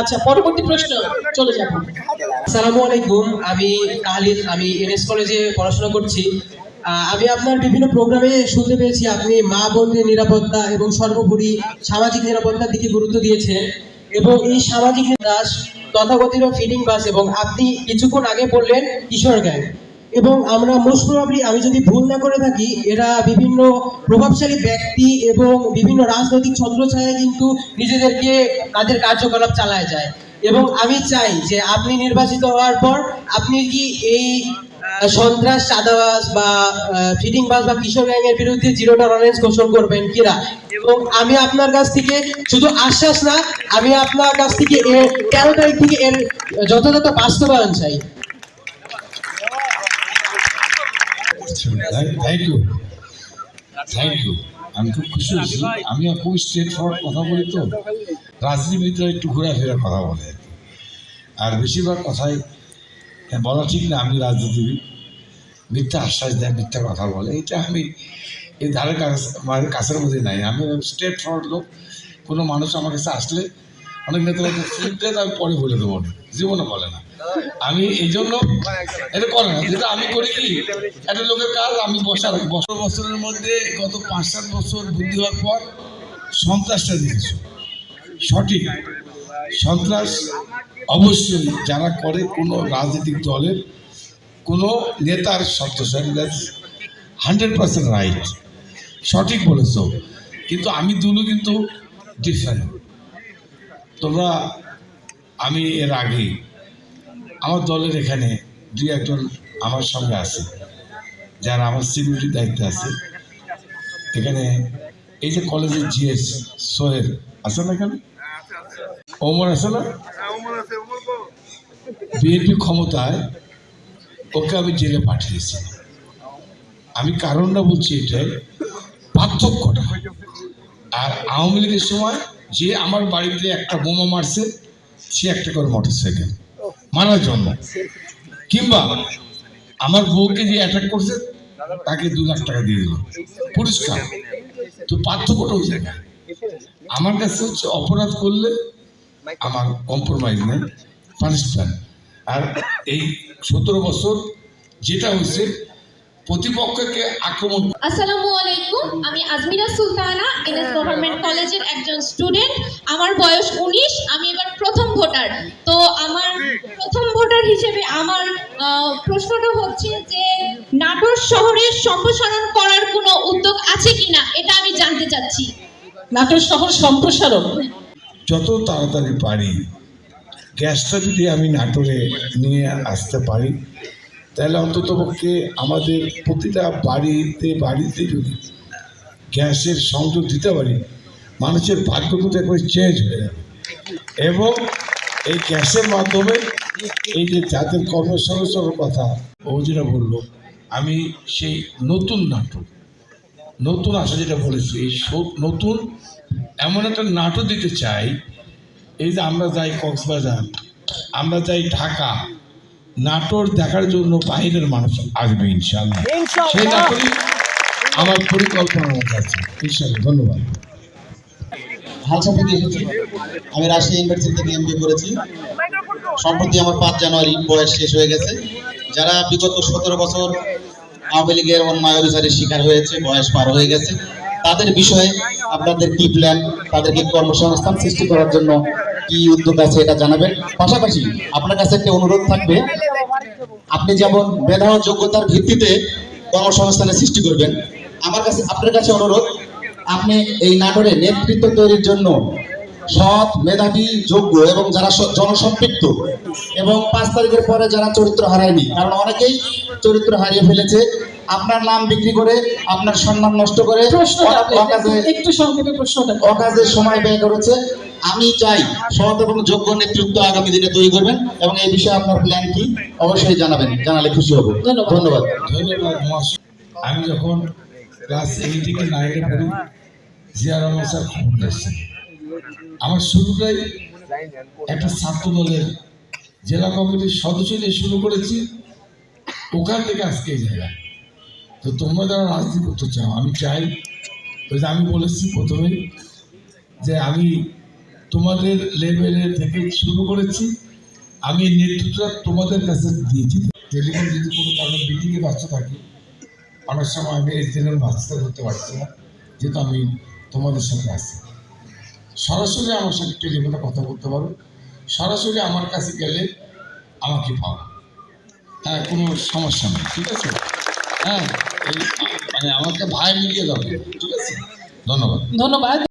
আচ্ছা পরবর্তী প্রশ্ন, চলে যাব আসসালামু আলাইকুম, আমি কালিদ আমি এনএস কলেজে পড়াশোনা করছি। আমি আপনার বিভিন্ন প্রোগ্রামে শুনতে পেয়েছি, আপনি মা বোনদের নিরাপত্তা এবং সর্বোপরি সামাজিক নিরাপত্তার দিকে গুরুত্ব দিয়েছেন এবং এই সামাজিক দাস তথাকথিত ফিডিং বাস এবং আপনি কিছুক্ষণ আগে বললেন কিশোর গ্যাং এবং আমরা মোস্ট প্রবাবলি আমি যদি ভুল না করে থাকি, এরা বিভিন্ন প্রভাবশালী ব্যক্তি এবং বিভিন্ন রাজনৈতিক ছত্রছায়ায় কিন্তু নিজেদেরকে তাদের কার্যকলাপ চালায় যায়। এবং আমি চাই যে আপনি নির্বাচিত হওয়ার পর আপনি কি এই সন্ত্রাস, চাঁদাবাজ বা ফিডিং বাস বা কিশোর গ্যাংয়ের বিরুদ্ধে জিরো টলারেন্স ঘোষণ করবেন কিনা? এবং আমি আপনার কাছ থেকে শুধু আশ্বাস না, আমি আপনার কাছ থেকে এর তেরো তারিখ থেকে এর যথাযথ বাস্তবায়ন চাই। থ্যাংক ইউ থ্যাংক ইউ আমি খুব খুশি হয়েছি। আমি খুব স্ট্রেট ফরওয়ার্ড কথা বলি তো। রাজনীতিবিদরা একটু ঘোরাফেরা কথা বলে। আর বেশিরভাগ কথাই হ্যাঁ, বলা ঠিক না আমি রাজনীতিবিদ। মিথ্যা আশ্বাস দেয় মিথ্যা কথা বলে। এটা আমি এই ধারে কাছে কাছের মধ্যে নাই। আমি স্ট্রেট ফরওয়ার্ড লোক। কোনো মানুষ আমার কাছে আসলে অনেক নেতা ফিল্মটা আমি পরে বলে দেবো। জীবনে বলে না। আমি এই জন্য এটা করে না, যেটা আমি করি কি, একটা লোকের কাজ আমি বসার বছর বছরের মধ্যে গত পাঁচ সাত বছর বুদ্ধি হওয়ার পর সন্ত্রাসটা দেখেছি সঠিক। সন্ত্রাস অবশ্যই যারা করে কোনো রাজনৈতিক দলের, কোনো নেতার সদস্য হান্ড্রেড পার্সেন্ট রাইট সঠিক বলেছ। কিন্তু আমি দুটো কিন্তু ডিফারেন্ট তোমরা, আমি এর আগে আমার দলের এখানে দুই একজন আমার সঙ্গে আছে, যারা আমার সিকিউরিটি দায়িত্বে আছে। এখানে এই যে কলেজের জিএস সোহেল আছে না এখানে? ওমর আছে না? বিএনপি ক্ষমতায় ওকে আমি জেলে পাঠিয়েছি। আমি কারণটা বলছি এটাই, পার্থক্যটা। আর আওয়ামী লীগের সময় যে আমার বাড়িতে একটা বোমা মারছে, সে একটা করে মোটর সাইকেল মারার জন্য। কিংবা আমার বউকে যে অ্যাটাক করছে, তাকে দু লাখ টাকা দিয়ে দিল। পরিষ্কার। তো পার্থক্যটা ওই জায়গায়। আমার কাছে হচ্ছে অপরাধ করলে আমার কম্প্রোমাইজ নেই পানিশমেন্ট আর এই সতেরো বছর যেটা হয়েছে প্রতিপক্ষকে আক্রমণ আসসালামু আলাইকুম আমি আজমিরা সুলতানা এনএস গভর্নমেন্ট কলেজের একজন স্টুডেন্ট আমার বয়স উনিশ আমি এবার প্রথম ভোটার। তো আমার প্রথম ভোটার হিসেবে আমার আহ, প্রশ্নটা হচ্ছে যে নাটোর শহরের সম্প্রসারণ করার কোনো উদ্যোগ আছে কিনা এটা আমি জানতে চাচ্ছি। নাটোর শহর সম্প্রসারণ? যত তাড়াতাড়ি পারি গ্যাসটা যদি আমি নাটোরে নিয়ে আসতে পারি। তাহলে অন্তত পক্ষে আমাদের প্রতিটা বাড়িতে বাড়িতে যদি গ্যাসের সংযোগ দিতে পারি, মানুষের ভাগ্য কিন্তু একবার চেঞ্জ হয়ে যাবে। এবং এই গ্যাসের মাধ্যমে এই যে যাদের কর্মসংস্থানের কথা ও যেটা বলল, আমি সেই নতুন নাটক, নতুন আশা যেটা বলেছি, এই নতুন এমন একটা নাটক দিতে চাই, এই যে আমরা যাই কক্সবাজার, আমরা যাই ঢাকা নাটোর দেখার জন্য বাইরের মানুষ আসবে ইনশাল্লাহ সেই নাটকই আমার পরিকল্পনার মধ্যে আছে। ইনশাল্লাহ ধন্যবাদ। হালসা থেকে এসেছি আমি রাজশাহী ইউনিভার্সিটি থেকে এমবিএ করেছি। সম্প্রতি আমার পাঁচ জানুয়ারি বয়স শেষ হয়ে গেছে। যারা বিগত সতেরো বছর আওয়ামী লীগের অন্যায় অবিচারের শিকার হয়েছে বয়স পার হয়ে গেছে তাদের বিষয়ে আপনাদের কি প্ল্যান তাদেরকে কর্মসংস্থান সৃষ্টি করার জন্য কি উদ্যোগ আছে এটা জানাবেন। পাশাপাশি আপনার কাছে একটা অনুরোধ থাকবে। আপনি যেমন মেধা যোগ্যতার ভিত্তিতে কর্মসংস্থানের সৃষ্টি করবেন, আমার কাছে আপনার কাছে অনুরোধ, আপনি এই নাটোরে নেতৃত্ব তৈরির জন্য সৎ, মেধাবী, যোগ্য এবং যারা জনসম্পৃক্ত এবং পাঁচ তারিখের পরে যারা চরিত্র হারায়নি, কারণ অনেকেই চরিত্র হারিয়ে ফেলেছে আপনার নাম বিক্রি করে আপনার সম্মান নষ্ট করে একটু সংক্ষেপে প্রশ্নটা অকাজে সময় ব্যয় করেছে। আমি চাই সৎ এবং যোগ্য নেতৃত্ব আগামী দিনে তৈরি করবেন এবং এই বিষয়ে আপনার প্ল্যান কি অবশ্যই জানাবেন। জানালে খুশি হব। ধন্যবাদ। আমি যখন ক্লাস এইট থেকে নাইনে পড়ি জিয়া রহমান স্যার আমার শুরুটাই একটা ছাত্র দলের জেলা কমিটির সদস্য দিয়ে শুরু করেছি। ওখান থেকে আজকে এই জায়গায়। তো তোমরা যারা রাজনীতি করতে চাও, আমি চাই, ওই যে আমি বলেছি প্রথমেই যে আমি তোমাদের লেভেলে থেকে শুরু করেছি, আমি নেতৃত্বটা তোমাদের কাছে দিয়েছি। টেলিফোন যদি কোনো কারণে মিটিংয়ে ব্যস্ত থাকি, অনেক সময় আমি এই দিনের ব্যস্ততা করতে পারছি না, যেহেতু আমি তোমাদের সাথে আছি। সরাসরি আমার সাথে টেলিফোনে কথা বলতে পারো, সরাসরি আমার কাছে গেলে আমাকে পাও। হ্যাঁ কোনো সমস্যা নেই, ঠিক আছে? হ্যাঁ মানে আমাকে ভাই মিলিয়ে দাও ঠিক আছে? ধন্যবাদ। ধন্যবাদ।